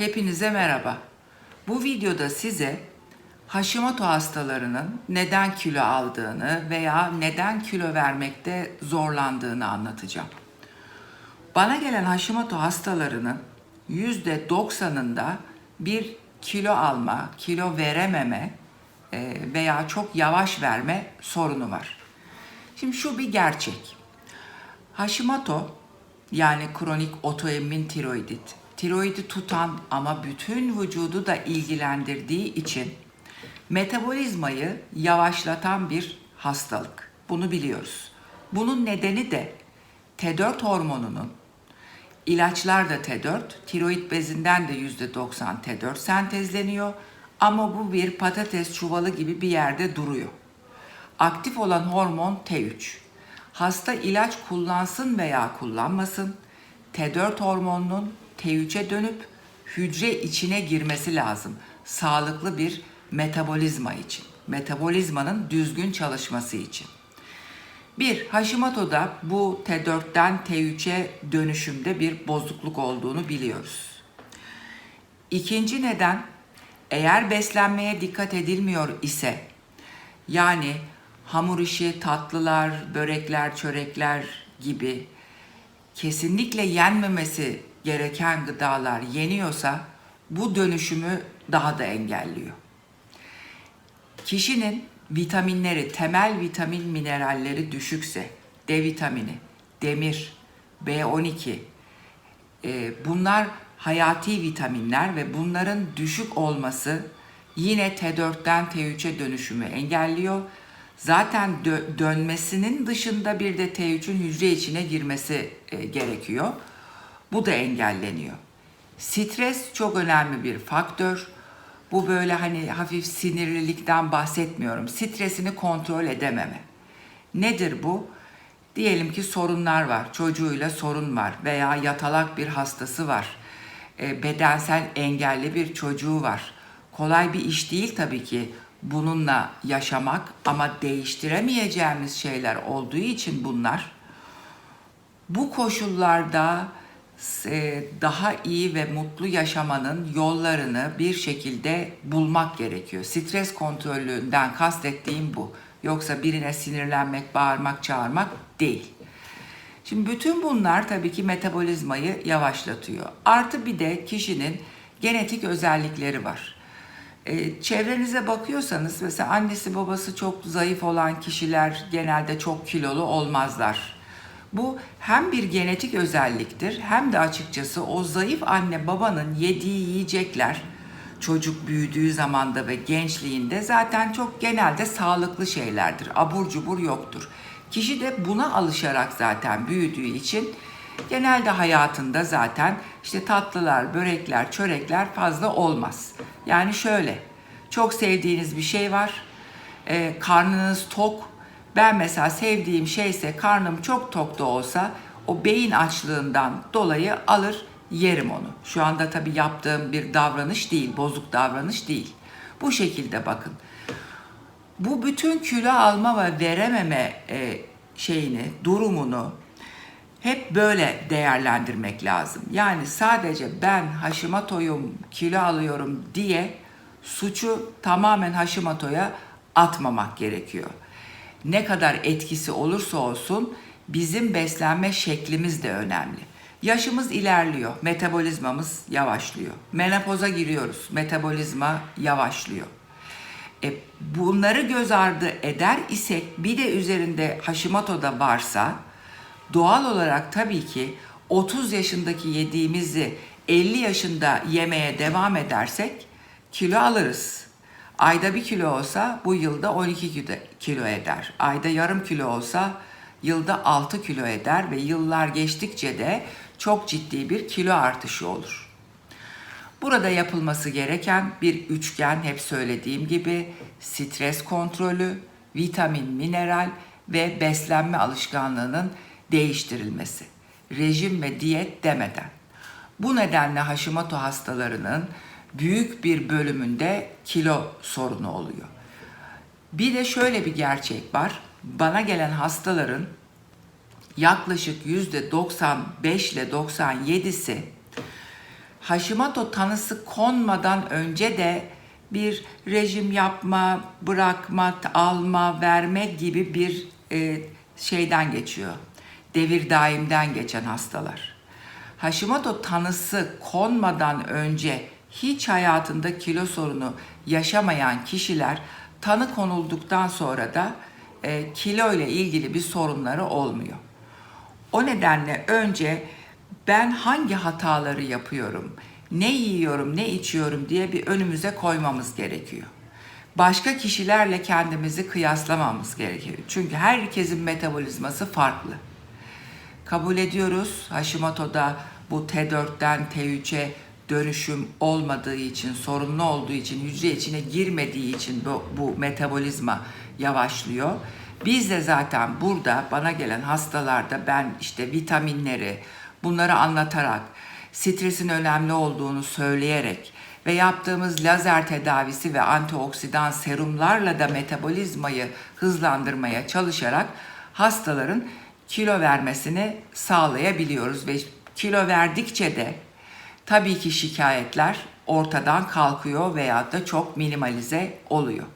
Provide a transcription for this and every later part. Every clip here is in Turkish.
Hepinize merhaba. Bu videoda size Hashimoto hastalarının neden kilo aldığını veya neden kilo vermekte zorlandığını anlatacağım. Bana gelen Hashimoto hastalarının %90'ında bir kilo alma, kilo verememe e, veya çok yavaş verme sorunu var. Şimdi şu bir gerçek. Hashimoto yani kronik otoimmün tiroidit, tiroidi tutan ama bütün vücudu da ilgilendirdiği için metabolizmayı yavaşlatan bir hastalık. Bunu biliyoruz. Bunun nedeni de T4 hormonunun ilaçlar da T4, tiroid bezinden de %90 T4 sentezleniyor ama bu bir patates çuvalı gibi bir yerde duruyor. Aktif olan hormon T3. Hasta ilaç kullansın veya kullanmasın, T4 hormonunun T3'e dönüp hücre içine girmesi lazım. Sağlıklı bir metabolizma için. Metabolizmanın düzgün çalışması için. Bir, Hashimoto'da bu T4'ten T3'e dönüşümde bir bozukluk olduğunu biliyoruz. İkinci neden, eğer beslenmeye dikkat edilmiyor ise, yani hamur işi, tatlılar, börekler, çörekler gibi kesinlikle yenmemesi gereken gıdalar yeniyorsa bu dönüşümü daha da engelliyor. Kişinin vitaminleri, temel vitamin mineralleri düşükse, D vitamini, demir, B12, e, bunlar hayati vitaminler ve bunların düşük olması yine T4'ten T3'e dönüşümü engelliyor. Zaten dö- dönmesinin dışında bir de T3'ün hücre içine girmesi e, gerekiyor. Bu da engelleniyor. Stres çok önemli bir faktör. Bu böyle hani hafif sinirlilikten bahsetmiyorum. Stresini kontrol edememe. Nedir bu? Diyelim ki sorunlar var. Çocuğuyla sorun var veya yatalak bir hastası var. E, bedensel engelli bir çocuğu var. Kolay bir iş değil tabii ki bununla yaşamak ama değiştiremeyeceğimiz şeyler olduğu için bunlar bu koşullarda daha iyi ve mutlu yaşamanın yollarını bir şekilde bulmak gerekiyor. Stres kontrolünden kastettiğim bu. Yoksa birine sinirlenmek, bağırmak, çağırmak değil. Şimdi bütün bunlar tabii ki metabolizmayı yavaşlatıyor. Artı bir de kişinin genetik özellikleri var. E, çevrenize bakıyorsanız mesela annesi babası çok zayıf olan kişiler genelde çok kilolu olmazlar. Bu hem bir genetik özelliktir hem de açıkçası o zayıf anne babanın yediği yiyecekler çocuk büyüdüğü zamanda ve gençliğinde zaten çok genelde sağlıklı şeylerdir. Abur cubur yoktur. Kişi de buna alışarak zaten büyüdüğü için genelde hayatında zaten işte tatlılar, börekler, çörekler fazla olmaz. Yani şöyle, çok sevdiğiniz bir şey var, e, karnınız tok, ben mesela sevdiğim şeyse karnım çok tok da olsa o beyin açlığından dolayı alır yerim onu. Şu anda tabii yaptığım bir davranış değil, bozuk davranış değil. Bu şekilde bakın. Bu bütün kilo alma ve verememe e, şeyini, durumunu hep böyle değerlendirmek lazım. Yani sadece ben Hashimoto'yum, kilo alıyorum diye suçu tamamen Hashimoto'ya atmamak gerekiyor. Ne kadar etkisi olursa olsun bizim beslenme şeklimiz de önemli. Yaşımız ilerliyor, metabolizmamız yavaşlıyor. Menopoza giriyoruz, metabolizma yavaşlıyor. E, bunları göz ardı eder isek bir de üzerinde Hashimoto da varsa doğal olarak tabii ki 30 yaşındaki yediğimizi 50 yaşında yemeye devam edersek kilo alırız. Ayda bir kilo olsa bu yılda 12 kilo- eder. Ayda yarım kilo olsa yılda 6 kilo eder ve yıllar geçtikçe de çok ciddi bir kilo artışı olur. Burada yapılması gereken bir üçgen hep söylediğim gibi stres kontrolü, vitamin, mineral ve beslenme alışkanlığının değiştirilmesi. Rejim ve diyet demeden. Bu nedenle Hashimoto hastalarının büyük bir bölümünde kilo sorunu oluyor. Bir de şöyle bir gerçek var. Bana gelen hastaların yaklaşık yüzde 95 ile 97'si Hashimoto tanısı konmadan önce de bir rejim yapma, bırakma, alma, verme gibi bir e, şeyden geçiyor. Devir daimden geçen hastalar. Hashimoto tanısı konmadan önce hiç hayatında kilo sorunu yaşamayan kişiler tanı konulduktan sonra da e, kilo ile ilgili bir sorunları olmuyor. O nedenle önce ben hangi hataları yapıyorum, ne yiyorum, ne içiyorum diye bir önümüze koymamız gerekiyor. Başka kişilerle kendimizi kıyaslamamız gerekiyor. Çünkü herkesin metabolizması farklı. Kabul ediyoruz Hashimoto'da bu T4'ten T3'e dönüşüm olmadığı için, sorunlu olduğu için, hücre içine girmediği için bu, bu metabolizma yavaşlıyor. Biz de zaten burada bana gelen hastalarda ben işte vitaminleri bunları anlatarak, stresin önemli olduğunu söyleyerek ve yaptığımız lazer tedavisi ve antioksidan serumlarla da metabolizmayı hızlandırmaya çalışarak hastaların kilo vermesini sağlayabiliyoruz ve kilo verdikçe de tabii ki şikayetler ortadan kalkıyor veya da çok minimalize oluyor.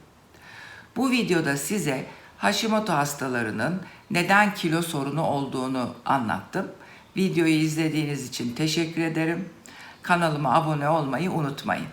Bu videoda size Hashimoto hastalarının neden kilo sorunu olduğunu anlattım. Videoyu izlediğiniz için teşekkür ederim. Kanalıma abone olmayı unutmayın.